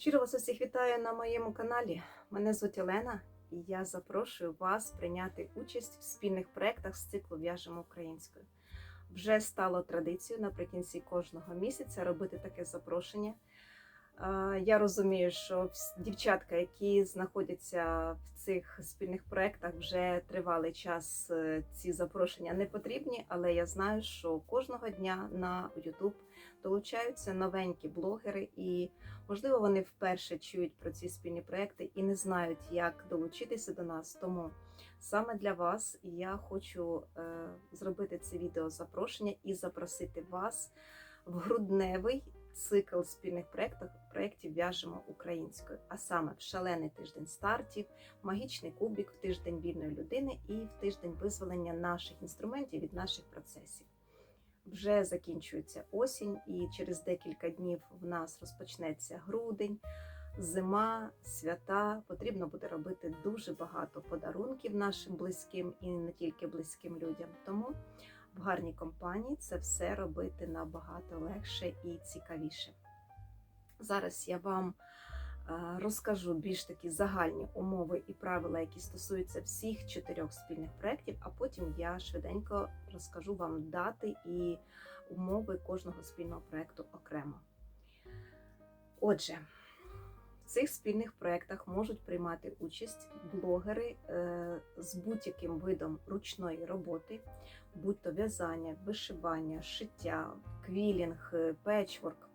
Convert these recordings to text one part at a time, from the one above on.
Щиро вас усіх вітаю на моєму каналі. Мене звуть Олена, і я запрошую вас прийняти участь в спільних проєктах з циклу В'яжемо українською. Вже стало традицією наприкінці кожного місяця робити таке запрошення. Я розумію, що дівчатка, які знаходяться в цих спільних проєктах, вже тривалий час е, ці запрошення не потрібні, але я знаю, що кожного дня на YouTube долучаються новенькі блогери, і можливо вони вперше чують про ці спільні проекти і не знають, як долучитися до нас. Тому саме для вас я хочу е, зробити це відео запрошення і запросити вас в грудневий цикл спільних проєктів, проєктів в'яжемо українською, а саме в шалений тиждень стартів, магічний кубік, в тиждень вільної людини і в тиждень визволення наших інструментів від наших процесів. Вже закінчується осінь, і через декілька днів в нас розпочнеться грудень, зима, свята. Потрібно буде робити дуже багато подарунків нашим близьким і не тільки близьким людям. Тому в гарній компанії це все робити набагато легше і цікавіше. Зараз я вам е, розкажу більш такі загальні умови і правила, які стосуються всіх чотирьох спільних проєктів, а потім я швиденько розкажу вам дати і умови кожного спільного проєкту окремо. Отже, цих спільних проєктах можуть приймати участь блогери е, з будь-яким видом ручної роботи, будь то в'язання, вишивання, шиття, квілінг, е, печворк,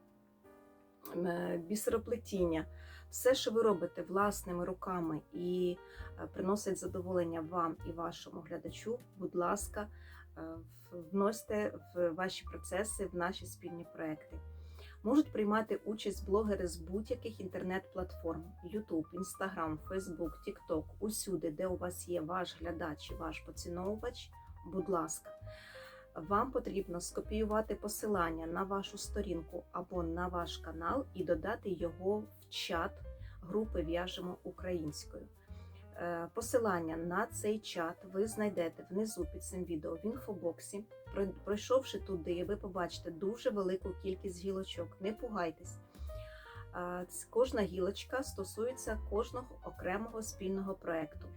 е, бісероплетіння. Все, що ви робите власними руками і приносить задоволення вам і вашому глядачу, будь ласка, вносьте в ваші процеси в наші спільні проекти. Можуть приймати участь блогери з будь-яких інтернет-платформ: YouTube, Instagram, Facebook, TikTok, усюди, де у вас є ваш глядач і ваш поціновувач. Будь ласка, вам потрібно скопіювати посилання на вашу сторінку або на ваш канал і додати його в чат групи В'яжемо українською. Е, Посилання на цей чат ви знайдете внизу під цим відео в інфобоксі. Пройшовши туди, ви побачите дуже велику кількість гілочок. Не пугайтесь. Е, Кожна гілочка стосується кожного окремого спільного проєкту.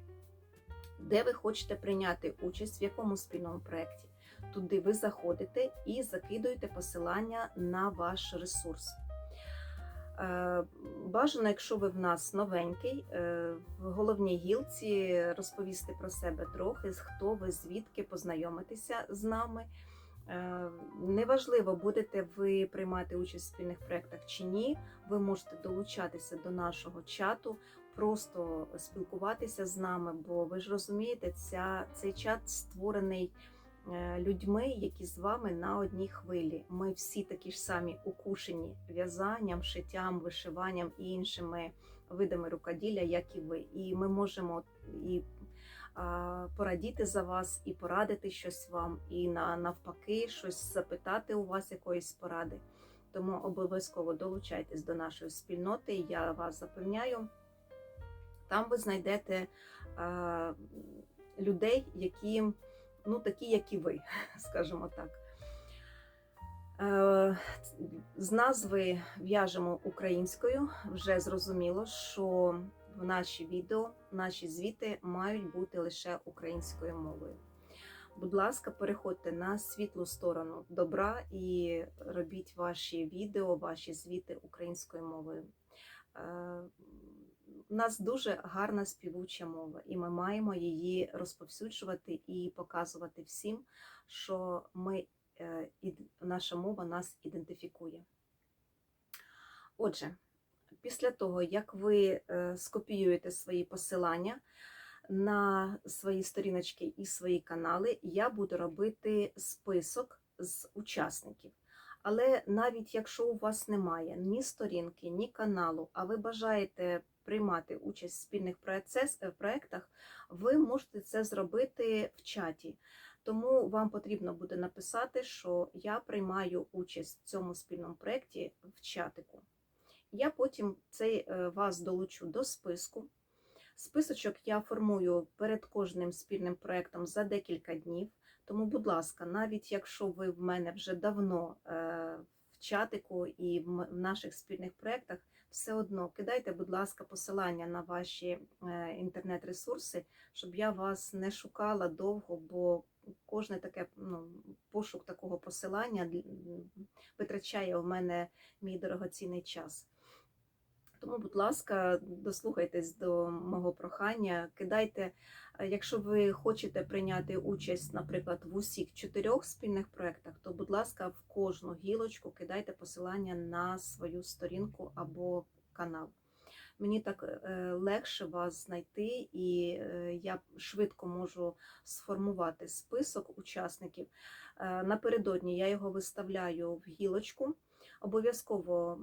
Де ви хочете прийняти участь, в якому спільному проєкті. Туди ви заходите і закидуєте посилання на ваш ресурс. Е, Бажано, якщо ви в нас новенький, е, в головній гілці розповісти про себе трохи, хто ви, звідки познайомитися з нами. Е, Неважливо, будете ви приймати участь в спільних проєктах чи ні, ви можете долучатися до нашого чату, просто спілкуватися з нами, бо ви ж розумієте, ця, цей чат створений людьми, які з вами на одній хвилі. Ми всі такі ж самі укушені в'язанням, шиттям, вишиванням і іншими видами рукоділля, як і ви. І ми можемо і порадіти за вас, і порадити щось вам, і навпаки, щось запитати у вас якоїсь поради. Тому обов'язково долучайтесь до нашої спільноти. Я вас запевняю, там ви знайдете людей, які ну, такі, як і ви, скажімо так. Е, З назви в'яжемо українською. Вже зрозуміло, що в наші відео, наші звіти мають бути лише українською мовою. Будь ласка, переходьте на світлу сторону добра і робіть ваші відео, ваші звіти українською мовою. У нас дуже гарна співуча мова, і ми маємо її розповсюджувати і показувати всім, що ми, е, наша мова нас ідентифікує. Отже, після того, як ви е, скопіюєте свої посилання на свої сторіночки і свої канали, я буду робити список з учасників. Але навіть якщо у вас немає ні сторінки, ні каналу, а ви бажаєте приймати участь в спільних процес- е, ви можете це зробити в чаті. Тому вам потрібно буде написати, що я приймаю участь в цьому спільному проєкті в чатику. Я потім цей е, вас долучу до списку. Списочок я формую перед кожним спільним проєктом за декілька днів. Тому, будь ласка, навіть якщо ви в мене вже давно е, в чатику і в наших спільних проєктах, все одно кидайте, будь ласка, посилання на ваші е, інтернет-ресурси, щоб я вас не шукала довго, бо кожне таке ну, пошук такого посилання витрачає в мене мій дорогоцінний час. Тому, будь ласка, дослухайтесь до мого прохання, кидайте, е, якщо ви хочете прийняти участь, наприклад, в усіх чотирьох спільних проєктах, то, будь ласка, в кожну гілочку кидайте посилання на свою сторінку або канал. Мені так е, легше вас знайти, і е, я швидко можу сформувати список учасників. Напередодні я його виставляю в гілочку. Обов'язково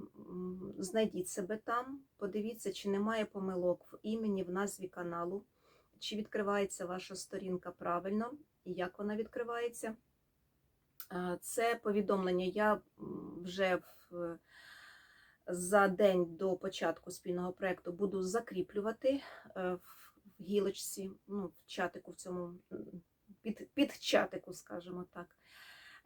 знайдіть себе там, подивіться, чи немає помилок в імені, в назві каналу, чи відкривається ваша сторінка правильно і як вона відкривається. Це повідомлення я вже в, за день до початку спільного проєкту буду закріплювати е, в гілочці, ну, в чатику, в цьому під, під чатику, скажімо так.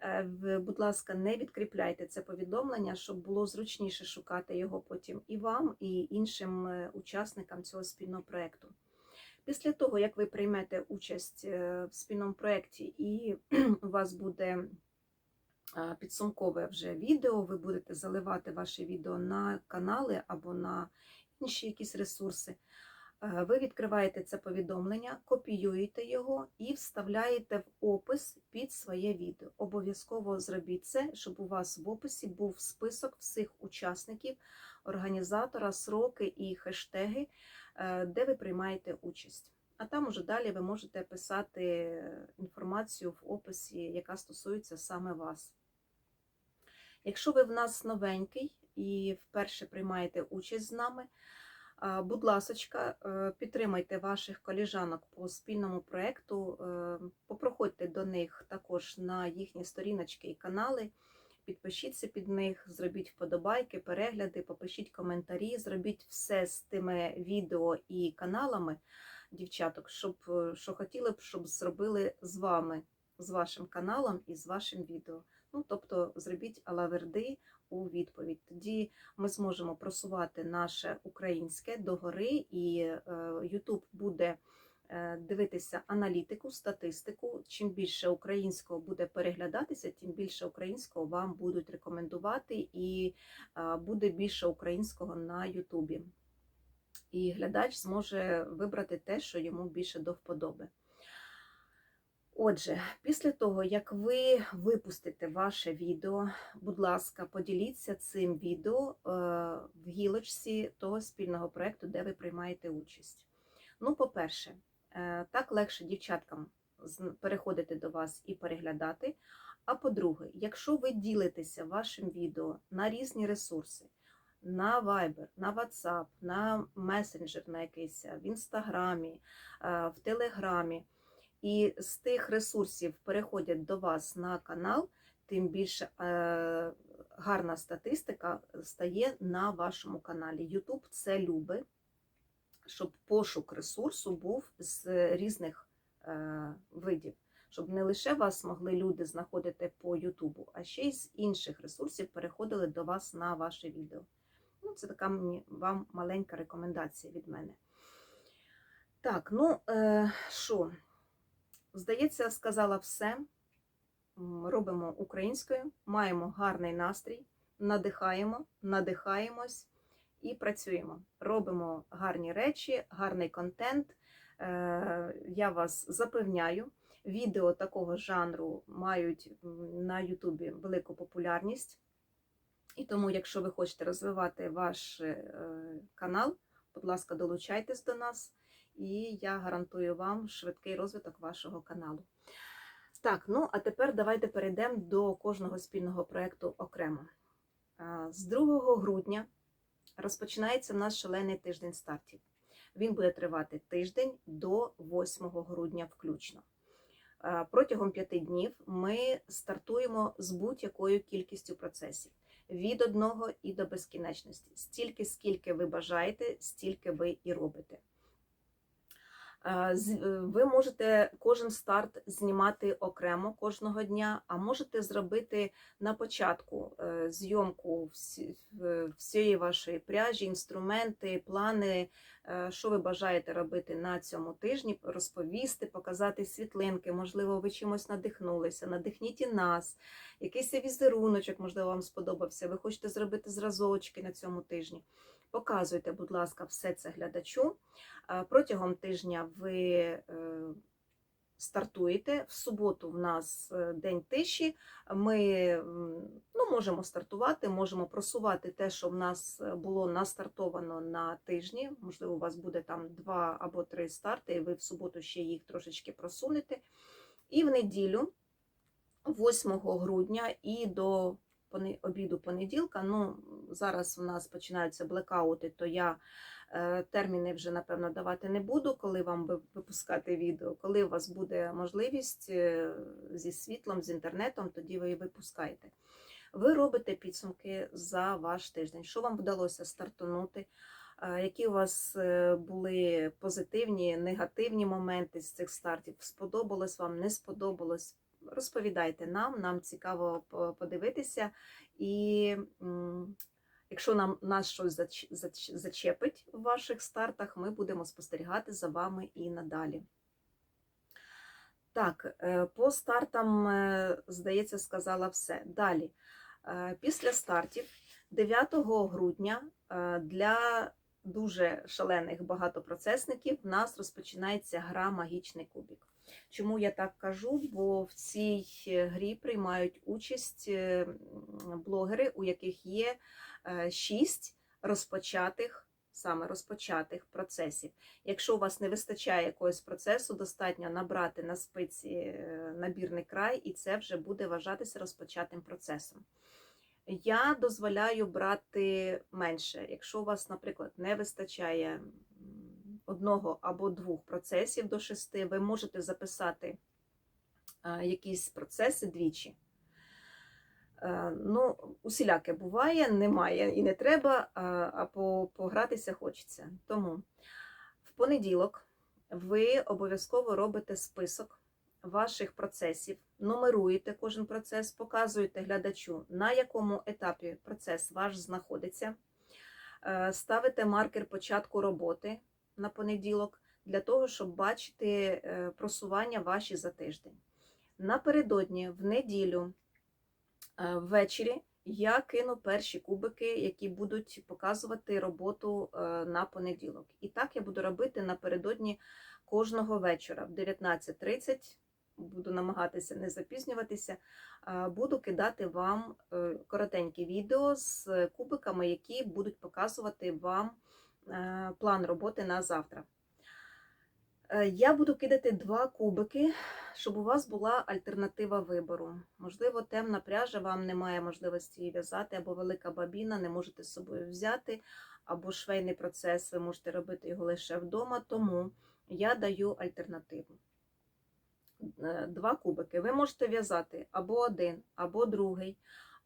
Е, Будь ласка, не відкріпляйте це повідомлення, щоб було зручніше шукати його потім і вам, і іншим е, учасникам цього спільного проєкту. Після того, як ви приймете участь е, в спільному проєкті і у вас буде підсумкове вже відео, ви будете заливати ваше відео на канали або на інші якісь ресурси. Е, Ви відкриваєте це повідомлення, копіюєте його і вставляєте в опис під своє відео. Обов'язково зробіть це, щоб у вас в описі був список всіх учасників, організатора, сроки і хештеги, е, де ви приймаєте участь. А там уже далі ви можете писати інформацію в описі, яка стосується саме вас. Якщо ви в нас новенький і вперше приймаєте участь з нами, Будь ласочка, е, підтримайте ваших коліжанок по спільному проєкту, е, попроходьте до них також на їхні сторіночки і канали, підпишіться під них, зробіть вподобайки, перегляди, попишіть коментарі, зробіть все з тими відео і каналами дівчаток, щоб е, що хотіли б, щоб зробили з вами, з вашим каналом і з вашим відео. Ну, тобто зробіть алаверди у відповідь. Тоді ми зможемо просувати наше українське догори, і е, YouTube буде е, дивитися аналітику, статистику. Чим більше українського буде переглядатися, тим більше українського вам будуть рекомендувати, і е, буде більше українського на Ютубі. І глядач зможе вибрати те, що йому більше до вподоби. Отже, після того, як ви випустите ваше відео, будь ласка, поділіться цим відео е, в гілочці того спільного проєкту, де ви приймаєте участь. Ну, по-перше, е, так легше дівчаткам переходити до вас і переглядати. А по-друге, якщо ви ділитеся вашим відео на різні ресурси, на Viber, на WhatsApp, на месенджер на якийсь, в Інстаграмі, е, в Телеграмі, і з тих ресурсів переходять до вас на канал, тим більше е, гарна статистика стає на вашому каналі. YouTube це любить, щоб пошук ресурсу був з різних е, видів, щоб не лише вас могли люди знаходити по Ютубу, а ще й з інших ресурсів переходили до вас на ваше відео. Ну, це така мені вам маленька рекомендація від мене. Так, ну е, що? Здається, сказала все. Робимо українською, маємо гарний настрій, надихаємо, надихаємось і працюємо. Робимо гарні речі, гарний контент. Е, Я вас запевняю, відео такого жанру мають на Ютубі велику популярність. І тому, якщо ви хочете розвивати ваш е, канал, будь ласка, долучайтесь до нас і я гарантую вам швидкий розвиток вашого каналу. Так, ну а тепер давайте перейдемо до кожного спільного проєкту окремо. З 2 грудня розпочинається наш шалений тиждень стартів. Він буде тривати тиждень до 8 грудня включно. Протягом п'яти днів ми стартуємо з будь-якою кількістю процесів від одного і до безкінечності. Стільки, скільки ви бажаєте, стільки ви і робите. Е, е, Ви можете кожен старт знімати окремо кожного дня, а можете зробити на початку е, зйомку всієї вашої пряжі, інструменти, плани, що ви бажаєте робити на цьому тижні, розповісти, показати світлинки. Можливо, ви чимось надихнулися, надихніть і нас, якийсь візеруночок, можливо, вам сподобався. Ви хочете зробити зразочки на цьому тижні. Показуйте, будь ласка, все це глядачу. Е, Протягом тижня ви е, стартуєте. В суботу в нас е, день тиші. Ми ну, можемо стартувати, можемо просувати те, що в нас було настартовано на тижні. Можливо, у вас буде там два або три старти, і ви в суботу ще їх трошечки просунете. І в неділю, 8 грудня і до обіду понеділка. Ну, зараз у нас починаються блекаути, то я е, терміни вже, напевно, давати не буду, коли вам випускати відео. Коли у вас буде можливість е, зі світлом, з інтернетом, тоді ви і випускаєте. Ви робите підсумки за ваш тиждень. Що вам вдалося стартанути? Е, Які у вас були позитивні, негативні моменти з цих стартів? Сподобалось вам, не сподобалось? Розповідайте нам, нам цікаво подивитися. І якщо нам нас щось зач- зач- зачепить в ваших стартах, ми будемо спостерігати за вами і надалі. Так, е, по стартам, е, здається, сказала все. Далі. Е, Після стартів 9 грудня для дуже шалених багатопроцесників в нас розпочинається гра Магічний кубик. Чому я так кажу? Бо в цій е, грі приймають участь е, блогери, у яких є е, шість розпочатих, саме розпочатих процесів. Якщо у вас не вистачає якогось процесу, достатньо набрати на спиці набірний край, і це вже буде вважатися розпочатим процесом. Я дозволяю брати менше. Якщо у вас, наприклад, не вистачає одного або двох процесів до шести, ви можете записати е, якісь процеси двічі. Е, Ну, усіляке буває, немає і не треба, а- а погратися хочеться. Тому в понеділок ви обов'язково робите список ваших процесів, нумеруєте кожен процес, показуєте глядачу, на якому етапі процес ваш знаходиться, Е, ставите маркер початку роботи на понеділок для того, щоб бачити е, просування ваші за тиждень. Напередодні, в неділю, е, ввечері, я кину перші кубики, які будуть показувати роботу е, на понеділок. І так я буду робити напередодні кожного вечора в 19.30. Буду намагатися не запізнюватися. Буду кидати вам коротенькі відео з кубиками, які будуть показувати вам план роботи на завтра. Е, Я буду кидати два кубики, щоб у вас була альтернатива вибору. Можливо, темна пряжа, вам немає можливості її в'язати, або велика бабіна, не можете з собою взяти, або швейний процес, ви можете робити його лише вдома, тому я даю альтернативу. Е, Два кубики. Ви можете в'язати або один, або другий,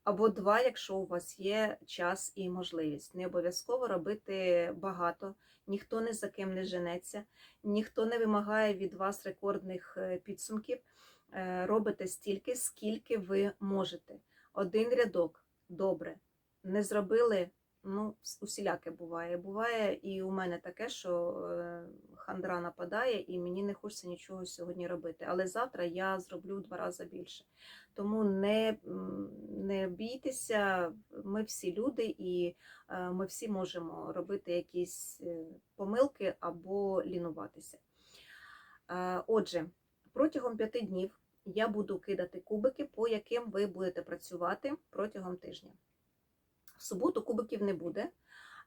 або два, якщо у вас є час і можливість. Не обов'язково робити багато, ніхто не за ким не женеться, ніхто не вимагає від вас рекордних е, підсумків. Е, Робите стільки, скільки ви можете. Один рядок добре. Не зробили, ну, усіляке буває. Буває і у мене таке, що е, хандра нападає, і мені не хочеться нічого сьогодні робити. Але завтра я зроблю два рази більше. Тому не, не бійтеся, ми всі люди, і е, ми всі можемо робити якісь е, помилки або лінуватися. Отже, протягом п'яти днів я буду кидати кубики, по яким ви будете працювати протягом тижня. Суботу кубиків не буде.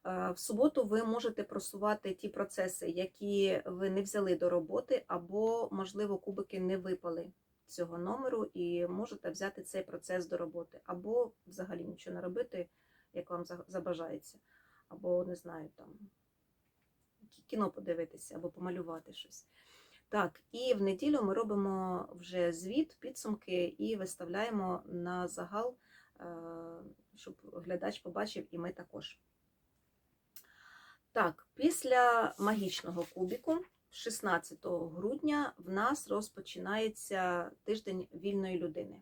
Е, В суботу ви можете просувати ті процеси, які ви не взяли до роботи, або, можливо, кубики не випали цього номеру, і можете взяти цей процес до роботи, або взагалі нічого не робити, як вам забажається, або не знаю, там кіно подивитися, або помалювати щось. Так, і в неділю ми робимо вже звіт, підсумки і виставляємо на загал, е, щоб глядач побачив, і ми також. Так, після магічного кубіку 16 грудня в нас розпочинається тиждень вільної людини.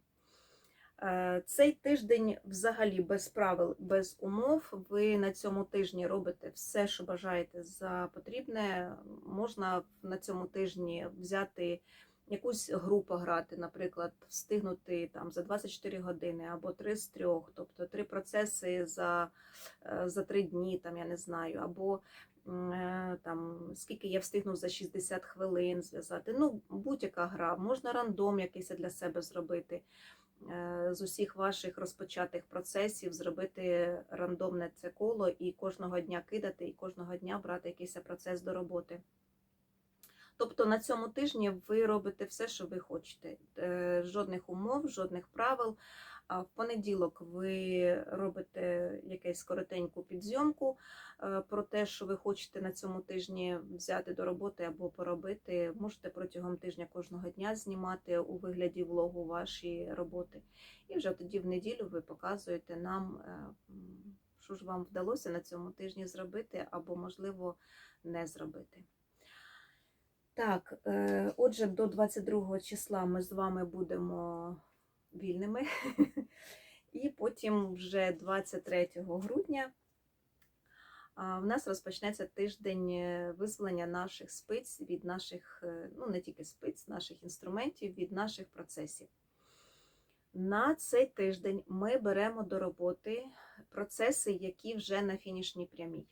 Е, Цей тиждень взагалі без правил, без умов. Ви на цьому тижні робите все, що бажаєте за потрібне. Можна на цьому тижні взяти якусь гру пограти, наприклад, встигнути там за 24 години або 3 з 3, тобто три процеси за, е, за 3 дні, там я не знаю, або е, там скільки я встигну за 60 хвилин зв'язати. Ну, будь-яка гра, можна рандом якийсь для себе зробити. Е, З усіх ваших розпочатих процесів зробити рандомне це коло і кожного дня кидати, і кожного дня брати якийсь процес до роботи. Тобто на цьому тижні ви робите все, що ви хочете. Е, Жодних умов, жодних правил. А в понеділок ви робите якусь коротеньку підзйомку е, про те, що ви хочете на цьому тижні взяти до роботи або поробити. Можете протягом тижня кожного дня знімати у вигляді влогу ваші роботи. І вже тоді в неділю ви показуєте нам, е, що ж вам вдалося на цьому тижні зробити, або, можливо, не зробити. Так, е, отже, до 22 числа ми з вами будемо вільними. І потім вже 23 грудня в нас розпочнеться тиждень е, визволення наших спиць від наших, е, ну не тільки спиць, наших інструментів, від наших процесів. На цей тиждень ми беремо до роботи процеси, які вже на фінішній прямій,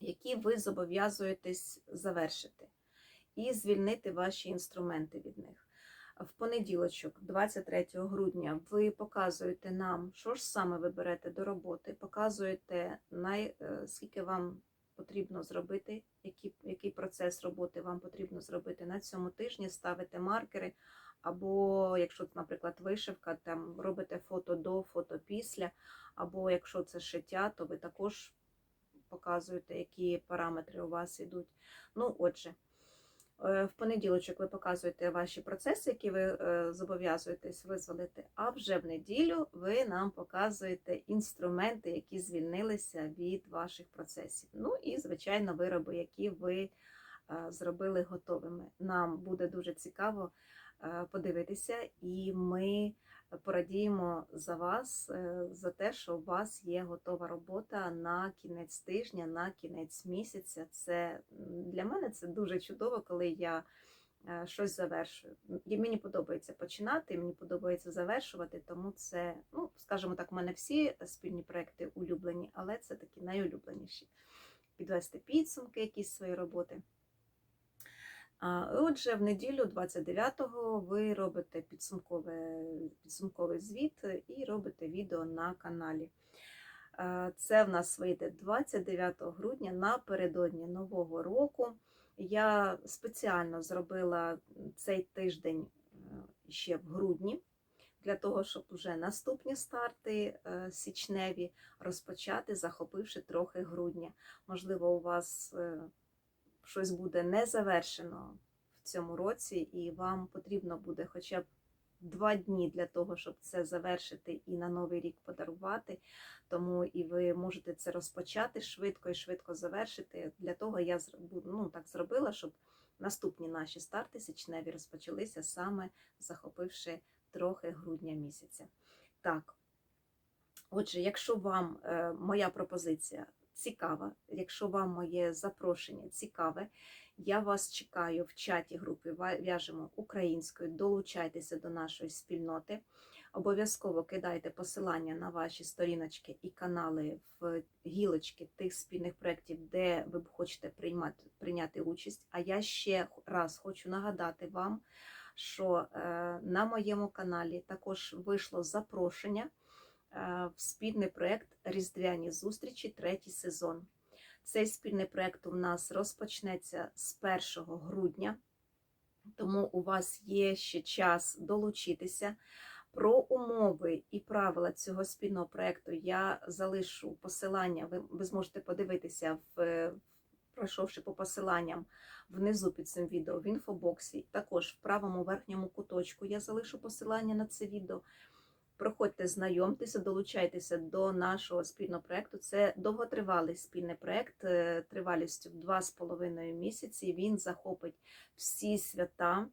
які ви зобов'язуєтесь завершити і звільнити ваші інструменти від них. В понеділочок, 23 грудня, ви показуєте нам, що ж саме ви берете до роботи, показуєте, най, е, скільки вам потрібно зробити, який, який процес роботи вам потрібно зробити на цьому тижні, ставите маркери, або якщо наприклад, вишивка, там робите фото до, фото після, або якщо це шиття, то ви також показуєте, які параметри у вас йдуть. Ну, отже. Е, В понеділочок ви показуєте ваші процеси, які ви е, зобов'язуєтесь визволити, а вже в неділю ви нам показуєте інструменти, які звільнилися від ваших процесів. Ну і, звичайно, вироби, які ви е, зробили готовими. Нам буде дуже цікаво подивитися, і ми порадіємо за вас, е, за те, що у вас є готова робота на кінець тижня, на кінець місяця. Це для мене це дуже чудово, коли я е, щось завершую. І мені подобається починати, мені подобається завершувати, тому це, ну, скажімо так, у мене всі спільні проекти улюблені, але це такі найулюбленіші. Підвести підсумки якісь свої роботи. Отже, в неділю 29-го ви робите підсумковий звіт і робите відео на каналі. Це в нас вийде 29 грудня напередодні Нового року. Я спеціально зробила цей тиждень е, ще в грудні, для того, щоб вже наступні старти е, січневі розпочати, захопивши трохи грудня. Можливо, у вас е, щось буде не завершено в цьому році, і вам потрібно буде хоча б два дні для того, щоб це завершити і на новий рік подарувати. Тому і ви можете це розпочати швидко і швидко завершити. Для того я ну, так зробила, щоб наступні наші старти січневі розпочалися саме захопивши трохи грудня місяця. Так, отже, якщо вам е, моя пропозиція цікава, якщо вам моє запрошення цікаве, я вас чекаю в чаті групи В'яжемо українською. Долучайтеся до нашої спільноти. Обов'язково кидайте посилання на ваші сторіночки і канали в гілочки тих спільних проєктів, де ви б хочете приймати, прийняти участь. А я ще раз хочу нагадати вам, що е, на моєму каналі також вийшло запрошення в спільний проєкт Різдвяні зустрічі, третій сезон. Цей спільний проєкт у нас розпочнеться з 1 грудня, тому у вас є ще час долучитися. Про умови і правила цього спільного проєкту я залишу посилання. Ви, ви зможете подивитися, в, пройшовши по посиланням внизу під цим відео в інфобоксі. Також в правому верхньому куточку я залишу посилання на це відео. Проходьте, знайомтеся, долучайтеся до нашого спільного проекту. Це довготривалий спільний проект е, тривалістю в два з половиною місяці. Він захопить всі свята,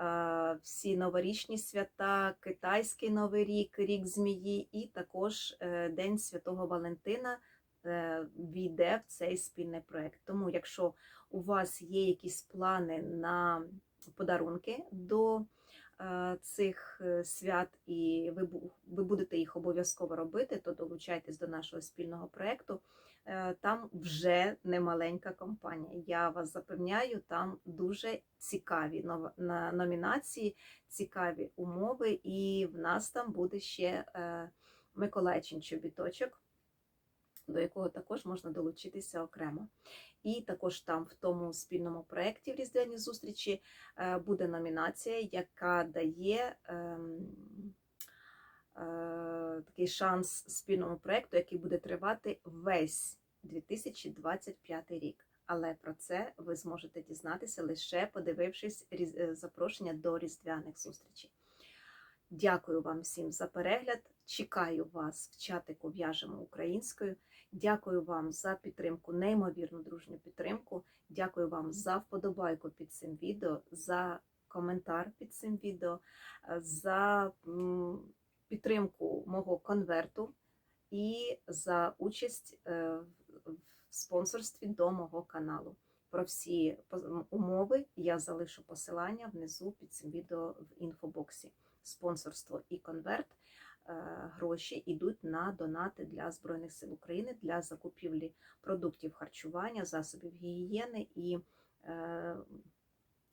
е, всі новорічні свята, китайський новий рік, рік змії, і також е, День Святого Валентина війде в цей спільний проект. Тому, якщо у вас є якісь плани на подарунки до цих е, свят, і ви, ви будете їх обов'язково робити, то долучайтесь до нашого спільного проекту. Е, Там вже немаленька компанія. Я вас запевняю, там дуже цікаві номінації, цікаві умови, і в нас там буде ще е, Миколайчин чобіточок, до якого також можна долучитися окремо. І також там в тому спільному проєкті в різдвяні зустрічі е, буде номінація, яка дає ем, е, такий шанс спільному проєкту, який буде тривати весь 2025 рік. Але про це ви зможете дізнатися лише подивившись е, запрошення до різдвяних зустрічей. Дякую вам всім за перегляд. Чекаю вас в чатику в'яжемо українською. Дякую вам за підтримку, неймовірну дружню підтримку. Дякую вам за вподобайку під цим відео, за коментар під цим відео, за підтримку мого конверту і за участь е, в спонсорстві до мого каналу. Про всі умови я залишу посилання внизу під цим відео в інфобоксі. Спонсорство і конверт е, гроші йдуть на донати для Збройних сил України для закупівлі продуктів харчування, засобів гігієни і е,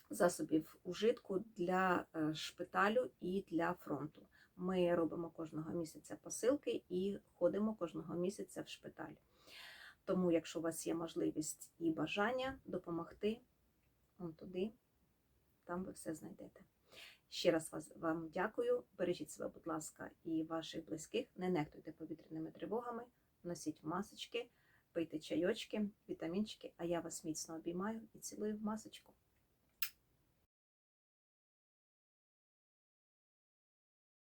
засобів ужитку для е, шпиталю і для фронту. Ми робимо кожного місяця посилки і ходимо кожного місяця в шпиталь. Тому, якщо у вас є можливість і бажання допомогти, он туди, там ви все знайдете. Ще раз вас вам дякую. Бережіть себе, будь ласка, і ваших близьких. Не нехтуйте повітряними тривогами, носіть масочки, пийте чайочки, вітамінчики. А я вас міцно обіймаю і цілую в масочку.